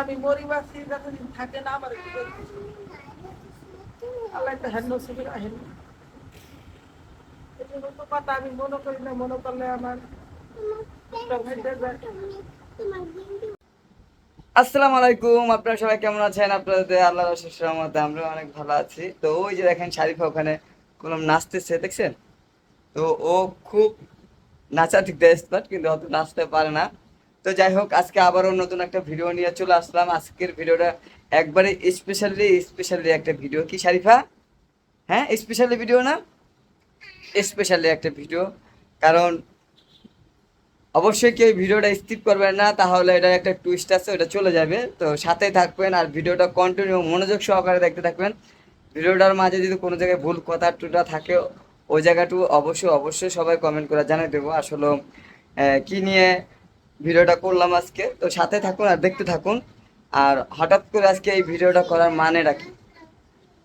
আমি যতদিন থাকে না আমার আল্লাহ তো কথা আমি মনে করি না মনে করলে আমার আলাইকুম, আপনারা সবাই কেমন আছেন? আপনাদের আল্লাহ রহমতে আমরা অনেক ভালো আছি। তো ওই যে দেখেন, শারিফা ওখানে কোনো নাচতেছে, দেখছেন? তো ও খুব নাচা ঠিক এক্সপার্ট কিন্তু অত নাচতে পারে না। তো যাই হোক, আজকে আবারও নতুন একটা ভিডিও নিয়ে চলে আসলাম। আজকের ভিডিওটা একবারে স্পেশালি স্পেশালি একটা ভিডিও কি শারিফা হ্যাঁ স্পেশালি ভিডিও না? স্পেশালি একটা ভিডিও কারণ অবশ্যই কেউ ভিডিওটা স্কিপ করবেন না, তাহলে এটার একটা টুইস্ট আছে, ওটা চলে যাবে। তো সাথেই থাকবেন আর ভিডিওটা কন্টিনিউ মনোযোগ সহকারে দেখতে থাকবেন। ভিডিওটার মাঝে যদি কোনো জায়গায় ভুল কথা টুটা থাকে, ওই জায়গাটু অবশ্যই অবশ্যই সবাই কমেন্ট করে জানিয়ে দেবো। আসলে কি নিয়ে ভিডিওটা করলাম আজকে। তো সাথে থাকুন আর দেখতে থাকুন। আর হঠাৎ করে আজকে এই ভিডিওটা করার মানেটা কি?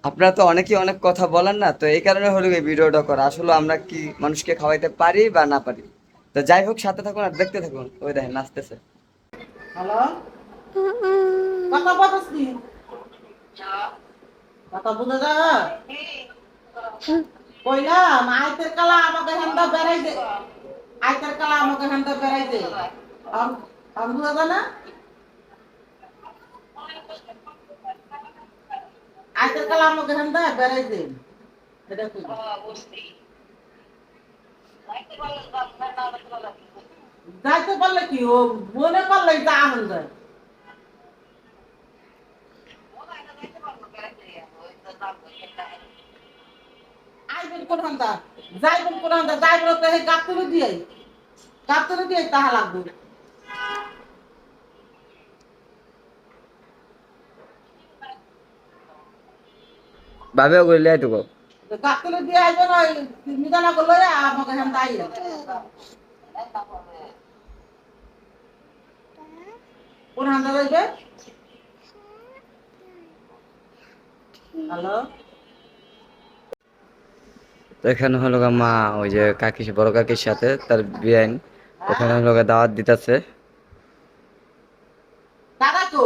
আপনারা তো অনেকেই অনেক কথা বলেন না, তো এই কারণে হলো এই ভিডিওটা করা। আসলে আমরা কি মানুষকে খাওয়াইতে পারি বা না পারি? তো যাই হোক, সাথে থাকুন আর দেখতে থাকুন। ওই দেখেন, নাচতেছে। হ্যালো? কথা বলছিস কথা যা আইতের কালা আমাকে হেন্দা বেড়াই দে। আইতের কালা আমাকে হেন্দা বেড়াই দে। আম- আমি বুঝে যা না আইতের কালা আমাকে হেন্দা বেড়াই দে এটা কই যাইতে পারলে কি ও মনে করলে যা যায়। আইবেন কোন কোন হান্দা যাইবেন তো গাতুরে দিয়ে গাতুরে দিয়ে তাহা লাগবে। ভাবেও করলে এটুকু গাতুরে দিয়ে আইবেন ওই মিদানা করলে আমাকে হান্দা আইবেন কোন হান্দা যাইবে হ্যালো তো এখানে হলো গা মা ওই যে কাকি বড় কাকির সাথে তার বিয়াইন। ওখানে হলো দাওয়াত দিতেছে। দাদা তো।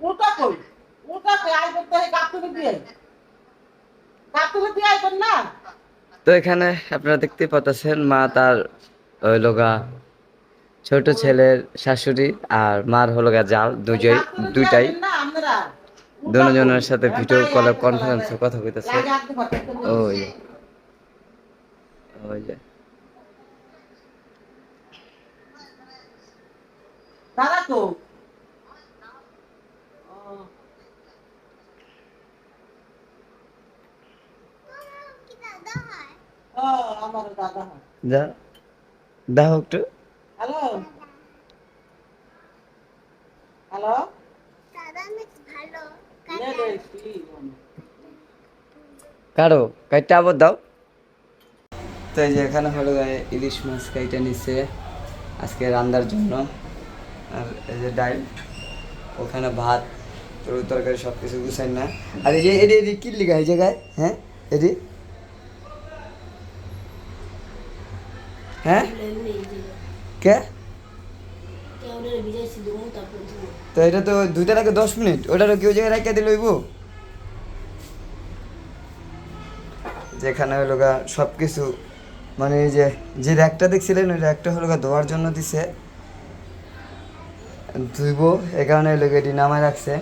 ওটা কই ওটা কই আইবেন তো এই গাতুরে দিয়ে। গাতুরে দিয়ে আইবেন না। তো এখানে আপনারা দেখতে পাচ্ছেন মা তার ওই লোগা ছোট ছেলের শাশুড়ি আর মার হলো গা জাল দুজই দুইটাই দুজনের সাথে ভিডিও কলে কনফারেন্সে কথা কইতেছে ওই ওই যে। দাদা তো। ও আমার দাদা যা দেখো একটু। হ্যালো? হ্যালো? কারও কাইটা আবার দাও। তো এই যে এখানে হলো ইলিশ মাছ কাইটা নিছে আজকে রান্নার জন্য। আর এই যে ডাল ওখানে ভাত তরু তরকারি সব কিছু গুছাই না আর এই যে এডি এডি কি লিখা এই জায়গায়? হ্যাঁ এডি হ্যাঁ? কে? তো এটা তো দুইটা লাগে দশ মিনিট, ওটারও কেউ জায়গায় রাখা দিলে হইব? যেখানে হলো গা সব কিছু মানে এই যে যে র্যাকটা দেখছিলেন, ওই র্যাকটা হলো গা ধোয়ার জন্য দিছে। ধুইব, এ কারণে হলো এটি নামায় রাখছে।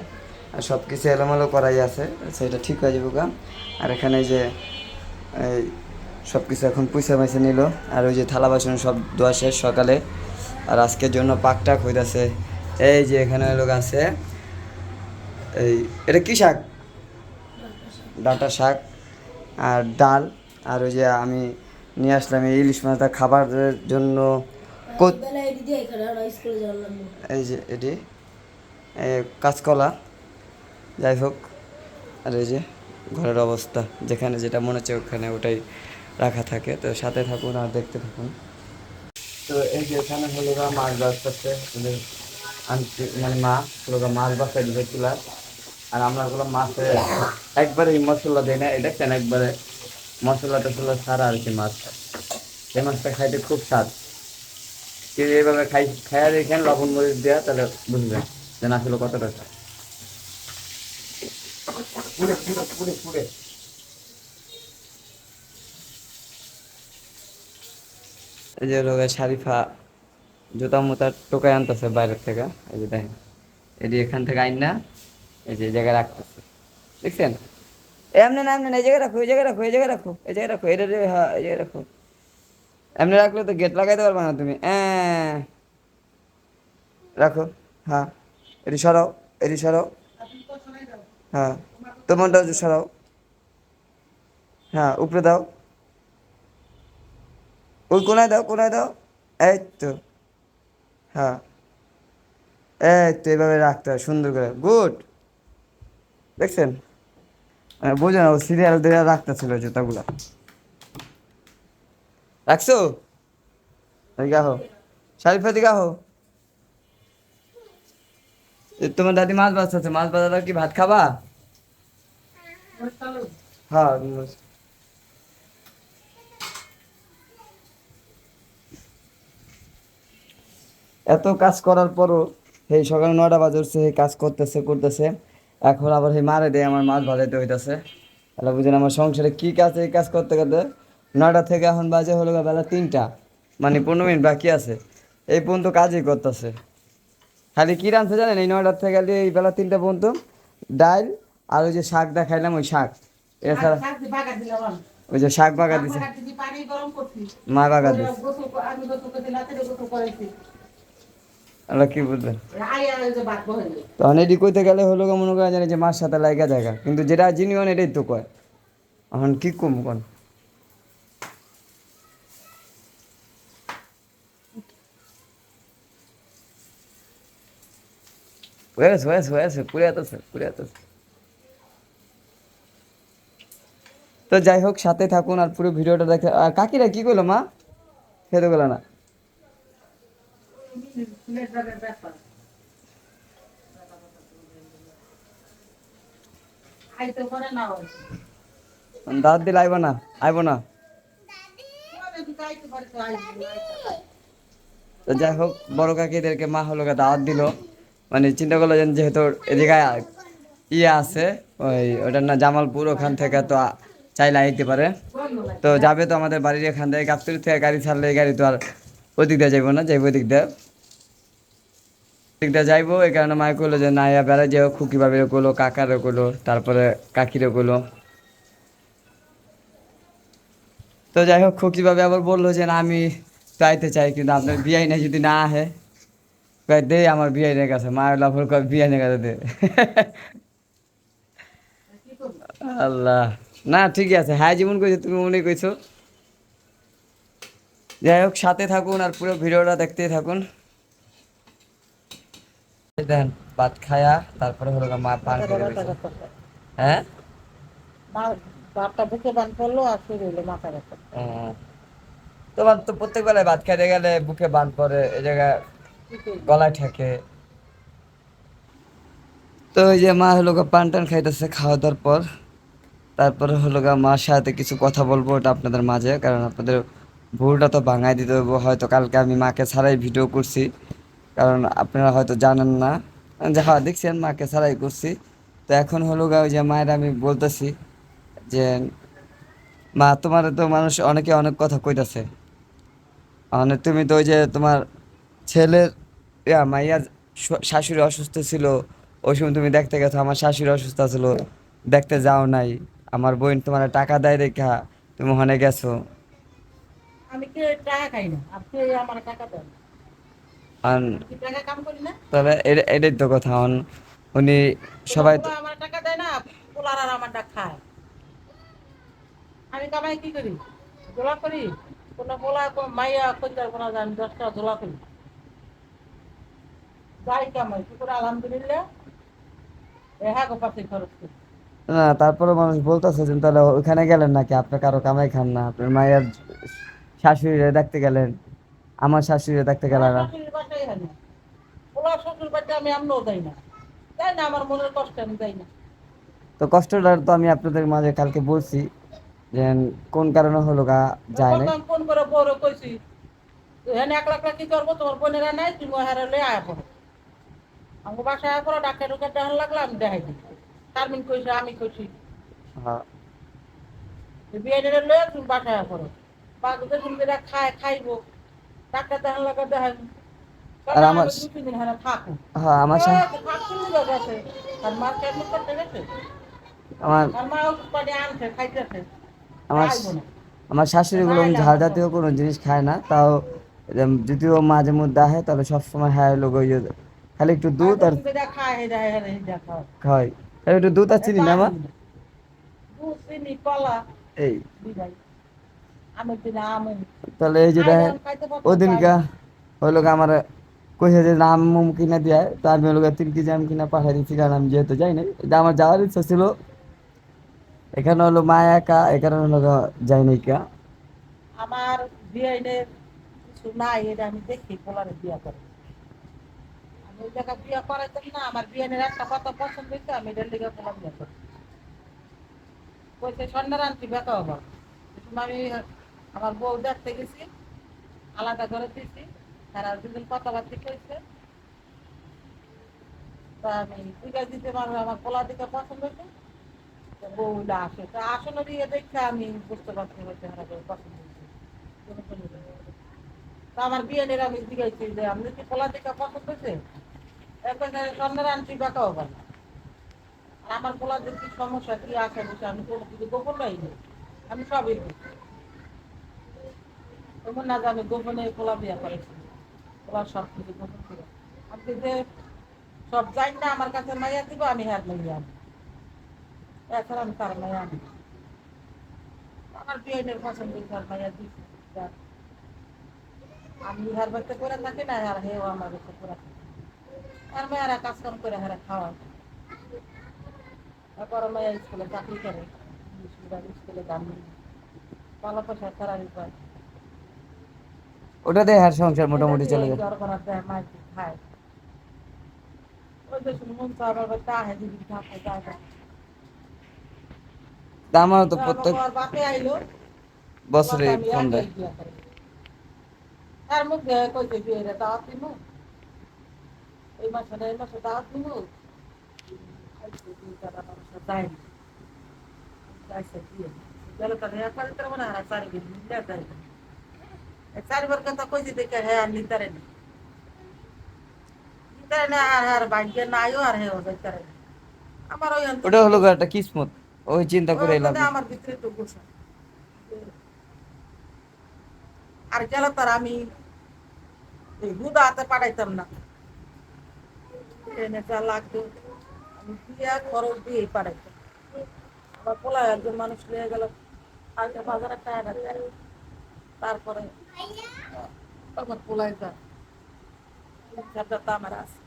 আর সব কিছু এলোমেলো করাই আছে সেটা ঠিক হয়ে যাব গা। আর এখানে যে সব কিছু এখন পয়সা পয়সা নিল, আর ওই যে থালা বাসন সব ধোয়া শেষ সকালে। আর আজকের জন্য পাক পাকটাক হইতাছে। এই যে এখানে লোক আছে, এই, এটা কি শাক? ডাটা শাক। আর ডাল, আর ওই যে আমি নিয়ে আসলাম এই ইলিশ মাছটা খাবারের জন্য এই যে এটি কাঁচকলা যাই হোক আর এই যে ঘরের অবস্থা যেখানে যেটা মনে হচ্ছে ওখানে ওটাই রাখা থাকে তো সাথে থাকুন আর দেখতে থাকুন। তো এই যে এখানে হলো গা মাছ বাঁচতেছে ওদের মানে মা হলো গা মাছ বাঁচা দিবে চুলার আর আমরা গুলো মাছে একবারে এই মশলা দিই না এটা কেন একবারে মশলা টশলা ছাড়া আর কি মাছটা সেই মাছটা খাইতে খুব স্বাদ। কেউ এইভাবে খাই খাইয়া দেখেন লবণ মরিচ দেওয়া তাহলে বুঝবেন যে না আসলে কতটা এই যে লোকের শারিফা জুতা মুতা টোকায় আনতেছে বাইরের থেকে এই যে দেখেন। এটি এখান থেকে আইন না এই যে এই জায়গায় রাখতেছে। দেখছেন? এমনি না এমনি না এই জায়গায় রাখো এই জায়গায় রাখো এই জায়গায় রাখো এই জায়গায় রাখো এটা হ্যাঁ এই জায়গায় রাখো। এমনি রাখলে তো গেট লাগাইতে পারবে না তুমি। হ্যাঁ রাখো। হ্যাঁ। এটি সরাও। এটি সরাও। হ্যাঁ। তোমারটাও সরাও। হ্যাঁ উপরে দাও। ওই কোনায় দাও কোনায় দাও। এই তো। হ্যাঁ। এই তো, এভাবে রাখতে হয় সুন্দর করে। গুড। দেখছেন? মানে বোঝো না, ও সিরিয়াল দিয়ে রাখতেছিল জুতাগুলা। রাখছো? আহো শারিফা দিকে আহো তোমার দাদি মাছ বাঁচাচ্ছে। মাছ বাজার কি ভাত খাবা? হ্যাঁ এত কাজ করার পরও সেই সকাল নয়টা বাজে উঠছে এই কাজ করতেছে করতেছে। এখন আবার সেই মারে দেয়, আমার মাছ ভাজাইতে হইতেছে। তাহলে বুঝেন আমার সংসারে কি কাজ, এই কাজ করতে করতে নয়টা থেকে এখন বাজে হলো বেলা তিনটা। মানে পনেরো মিনিট বাকি আছে। এই পর্যন্ত কাজই করতেছে। খালি কী রাঁধছে জানেন? এই নয়টার থেকে খালি এই বেলা তিনটা পর্যন্ত ডাল আর ওই যে শাক দেখাইলাম, ওই শাক। এছাড়া ওই যে শাক বাগা দিছে। মা বাগা দিছে। করে- আমরা কি বুঝলেন তখন এটি কইতে গেলে হলো মনে করেন জানি যে মার সাথে লাগা জায়গা। কিন্তু যেটা জিনিয়ন এটাই তো কয়। এখন কি কম কোন হয়েছে হয়েছে হয়েছে পুরে এতছে পুরে এতছে তো যাই হোক, সাথে থাকুন আর পুরো ভিডিওটা দেখে। আর কাকিরা কি করল মা? খেতে গেলো না। দাঁত দিলে আইব না আইব না। তো যাই হোক, বড় কাকিদেরকে মা হলো দাওয়াত দিল। মানে চিন্তা করল যে যেহেতু এদিকে ইয়ে আছে, ওই ওটার না জামালপুর, ওখান থেকে তো চাইলে আইতে পারে। তো যাবে তো আমাদের বাড়ির এখান থেকে, গাবতলি থেকে গাড়ি ছাড়লে এই গাড়ি তো আর ওই দিক দিয়ে যাইবো না, যাইবো ওই দিক দিয়ে। দিক দিয়ে যাইবো, এই কারণে মায় করল যে না ইয়া বেড়ায় যাও, খুকি বাবিরও করল কাকারও করল তারপরে কাকিরও করল তো যাই হোক, খুকি ভাবে আবার বলল যে না, আমি চাইতে চাই, কিন্তু আপনার বিয়াই না যদি না আহে। কয় দে আমার বিয়াই রেখে আছে মায়ের লাফর কয় বিয়াই রেখে দে। আল্লাহ। না ঠিকই আছে। হ্যাঁ যেমন কইছো তুমি মনে কইছো। যাই হোক সাথে থাকুন আর পুরো ভিডিওটা দেখতেই থাকুন। দেন ভাত খায়া তারপরে হলো মা পান করে হ্যাঁ? মা- বুকে বান পড়ল আর শুরু হইল মাথা ব্যথা তোমার তো প্রত্যেক বেলায় ভাত খাইতে গেলে বুকে বান পরে এই জায়গায়? গলায় ঠেকে। তো ওই যে মা হলো গা পান টান খাইতেছে খাওয়া দাওয়ার পর। তারপরে হলো গা মার সাথে কিছু কথা বলব ওটা আপনাদের মাঝে, কারণ আপনাদের ভুলটা তো ভাঙাই দিতে হবে হয়তো কালকে আমি মাকে ছাড়াই ভিডিও করছি, কারণ আপনারা হয়তো জানেন না। যে হ্যাঁ দেখছেন, মাকে ছাড়াই করছি। তো এখন হলো গা ওই যে মায়ের আমি বলতেছি যে, মা, তোমার তো মানুষ অনেকে অনেক কথা কইতাছে। মানে তুমি তো ওই যে তোমার ছেলের ইয়া মাইয়ার শ- শাশুড়ি অসুস্থ ছিল ওই সময় তুমি দেখতে গেছো আমার শাশুড়ি অসুস্থ ছিল দেখতে যাও নাই আমার বোন তোমার টাকা দেয় দেখা তুমি ওখানে গেছো। আমি কি টাকা খাই না? আপনি আমার টাকা দেন। আর কি টাকা কাম করি না? তাহলে এটাই তো কথা উনি সবাই তো আমার টাকা দেয় না পোলার আর আমারটা খায়। আমি কামাই কি করি? করি? কোনো পোলা মাইয়া কইতার কোনো জানি দশটা করি। যাই কামাই কি আলহামদুলিল্লাহ। হ্যাঁ গো পাশে খরচ করি। না তারপরে মানুষ বলতেছে যে তাহলে ওখানে গেলেন নাকি? আপনি কারও কামাই খান না। আপনার মায়ের শাশুড়িরে দেখতে গেলেন। আমার শাশুড়িরে দেখতে গেলেন না। শ্বশুর বাসায় না। পোলার শ্বশুর বাড়িতে আমি আমরাও যাই না। যাই না আমার মনের কষ্ট আমি যাই না। তো কষ্টটা তো আমি আপনাদের মাঝে কালকে বলছি যে কোন কারণে হলো গা যায় আমি ফোন করে বড় কইছি হ্যাঁ এক লাখ কি করব? তোমার বোনেরা নাই তুমি হারে লই আয়া পড়ো। আমাকে বাসায় পড়ো ডাক্তার ঢুকে দেখান লাগল আমি দেখাই দিই। তারমিন কইছে আমি কইছি। হ্যাঁ। বিয়ে লয়ে তুমি বাসায় বাকিদের তুমি যেটা খায় খাইবো। ডাক্তার দেখান লাগা দেখাই আর আমার- হ্যাঁ আমার আমার আমার আমার শাশুড়ি গুলো ঝাল জাতীয় কোনো জিনিস খায় না। তাও যদিও মাঝে মধ্যে আহে তাহলে সবসময় হ্যাঁ লোক খালি একটু দুধ আর খাওয়াই খালি একটু দুধ আর চিনি না, মা? এই। তাহলে এই যে দেখেন ওদিনকা আমার যে মুম কিনা তো আমি তিন কেজি আম কিনা পাঠাই দিচ্ছি কারণ আমি যেহেতু যাই নাই। আমার যাওয়ার ইচ্ছা ছিল। এখানে হলো মা একা হলো যাই নাই কা। আমার কিছু নাই, এটা আমি দেখি বিয়া করে। আমার বিয়া বউ দেখতে গেছি, আলাদা করে দিছি, তারা কইছে। তা আমি পূজা দিতে পারব, আমার পোলা দিকে পছন্দ তো বউলা আসে। তা আসলে দিয়ে দেখে আমি বুঝতে পারছি পছন্দ হয়েছে তা আমার বিয়ে আমি যে, আপনি কি পোলা দিকে পছন্দ হয়েছে সন্ধ্যার আনছি বেকা না। আমার পোলা যে কি সমস্যা, কি আছে বসে, আমি কোনো কিছু গোপন পাইনি আমি সবই। এমন না আমি গোপনে পোলা বিয়া করেছি। পোলা সব কিছু গোপন করে। আপনি যে সব যাই না আমার কাছে মাইয়া দিব, আমি হ্যাঁ মাইয়া আনি এছাড়া আমি তার মাইয়া আনি আমার বিয়েনের পছন্দ তার মাইয়া দিচ্ছি আমি ইহার বাড়িতে করে থাকি না, আর হেও আমার বাড়িতে করে থাকি। আর মেয়েরা কাজ কাম করে হারা খাওয়া তারপর মেয়ে স্কুলে চাকরি করে। স্কুলে দাম ভালো পয়সা সারারি পায় ওটা দিয়ে সংসার মোটামুটি চলে যায়। খায়। আমার তা প্রত্যেক বছরে ফোন দেয়। তার মুখে বিয়ে রে দিব এই মাসে না এই মাসে দাওয়াত দিব টাকা মানুষের যায়নি যাইছে বিয়ে গেল তো হ্যাঁ করে তোর মনে হয় চারি দিন মিলে যায় এই চারিবার কথা কইছি দেখে হ্যাঁ আর নিতারে না নিতারে না আর আর ভাগ্যে নাইও আর হ্যাঁ যাইতারে না আমার ওই ওটা হলো একটা কিসমত। ওই চিন্তা করে নেই। আমার ভিতরে তো আর গেল তার আমি এই হুদা হাতে পাঠাইতাম না। যা লাগতো আমি দিয়া খরচ দিয়ে পাঠাইতাম আমার পোলা একজন মানুষ নিয়ে গেল আগে বাজারে আছে তারপরে, আমার পোলাই যা। আছে।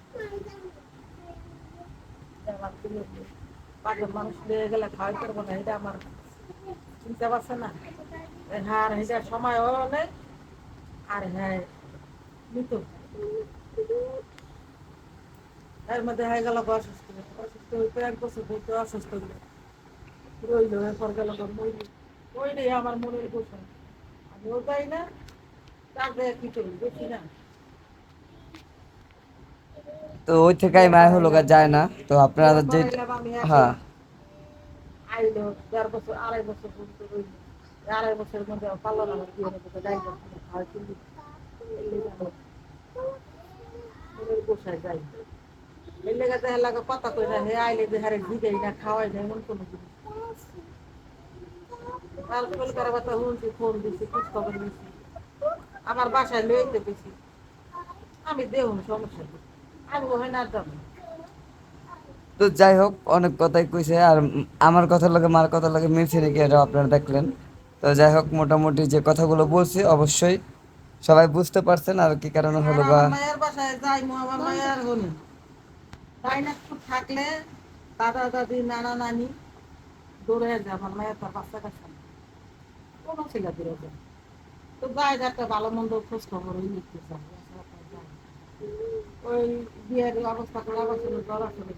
মানুষ নিয়ে গেলে খাওয়াই পারব না, এটা আমার চিন্তা পারছে না। হ্যাঁ এটা সময় নেই আর হ্যাঁ নিত। এর মধ্যে হয়ে গেল অসুস্থ অসুস্থ হইতে এক বছর হইতে অসুস্থ হইল রইল এরপর গেল আমার মনের না তারপরে কি করি দেখি না। তো ওই থেকেই মায় হলো যায় না। তো আপনারা যে হ্যাঁ। আইলো দেড় বছর আড়াই বছর পর্যন্ত রইল। আড়াই বছরের মধ্যে পারল না আমার বিয়ে হতে যাই যাই। এই লেগে দেখা লাগে কথা কই না হে আইলে যে হারে দিদেই না খাওয়াই না এমন কোনো জিনিস। কাল কলকাতা কথা শুনছি ফোন দিছি খোঁজ খবর নিছি। আমার বাসায় লইতে বেশি আমি সমস্যা আমি ওখানে আর যাব তো যাই হোক অনেক কথাই কইছে আর আমার কথার লগে মার কথার লগে মিলছে নাকি এটা আপনারা দেখলেন। তো যাই হোক মোটামুটি যে কথাগুলো বলছি অবশ্যই সবাই বুঝতে পারছেন আর কি কারণে হলো বা একটু থাকলে দাদা দাদি, নানা নানি দৌড়ে যায় আমার মায়ের তার বাচ্চা কাছে কোনো ছেলে দূরে যায় তো যে একটা ভালো মন্দ খোঁজ খবর ওই ওই বিয়ের অবস্থা খারাপ আসলে জ্বর আসলে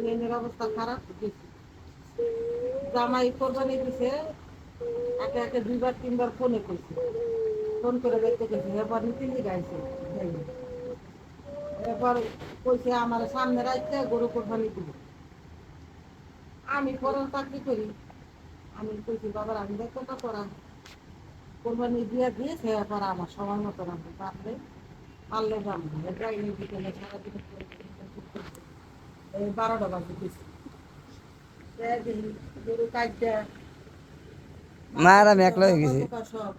বিয়ের অবস্থা খারাপ গেছি জামাই কোরবানি দিছে, একে একে দুইবার, তিনবার ফোনে করছি ফোন করে দেখতে গেছি, এরপর মিটিং গাইছে এরপর কইছে আমার সামনে রাখতে গরু কোরবানি দিব। আমি পরে চাকরি করি। আমি কইছি বাবার আমি তো করা কোরবানি দিয়ে দিয়েছে এরপর আমার সময় মতো রাখব। পারলে রাখব এটাই বিকেলে সারাদিন বারোটা বাজে দিয়েছি গরু কাটতে মা আর আমি একলা হয়ে গেছি। সব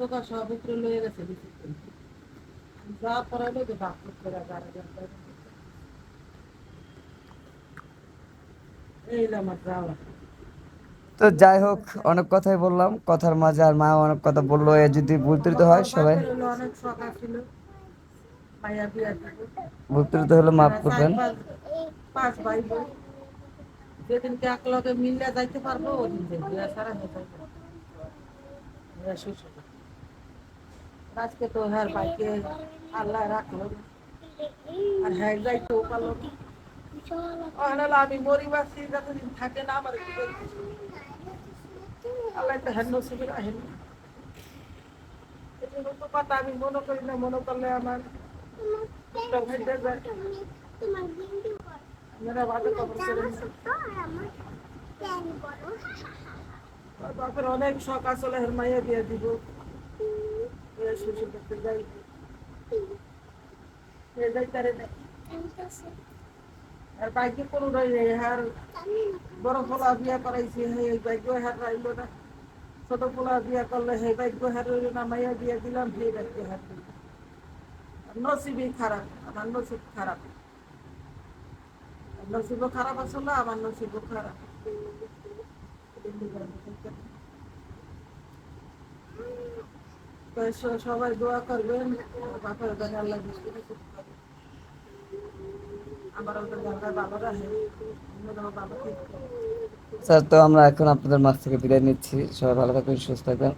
জোকা সব উপরে লয়ে গেছে যা যে বাপ করে যারা তো যাই হোক অনেক কথাই বললাম কথার মাঝে আর মা অনেক কথা বলল এ যদি ভুল ত্রুটি হয় সবাই। ভুল ত্রুটি হলে মাফ করবেন। পাঁচ- পাঁচ ভাই বোন। যেদিনকে এক লগে মিললে যাইতে পারব ওদিন সারা হয়ে যাবে। আজকে তো হ্যাঁ বাইকে আল্লাহ রাখল। আর হ্যাঁ যাইতেও পারল না। আমি মরি বাসি যতদিন থাকে না আমার আল্লাহ তো হ্যাঁ নসিবে রাখেন। কথা আমি মনে করি না মনে করলে আমার বাপের অনেক শখ আসলে হের মাইয়া দিয়ে দিব। শ্বশুর করতে যাই যাইতারে আর বাইকে কোনো নেই আর বড় ফলা বিয়া করাইছি হে হার রাইল না ছোট ফলা বিয়া করলে হে ভাগ্য হার রইল না বিয়া দিলাম হে ভাগ্য হার নসিবই খারাপ আমার নসিব খারাপ নসিবও খারাপ আসলে আমার নসিবও খারাপ সবাই দোয়া করবেন। বাপের গানে আল্লাহ। স্যার, তো আমরা এখন আপনাদের মাছ থেকে বিদায় নিচ্ছি। সবাই ভালো থাকবেন, সুস্থ থাকবেন।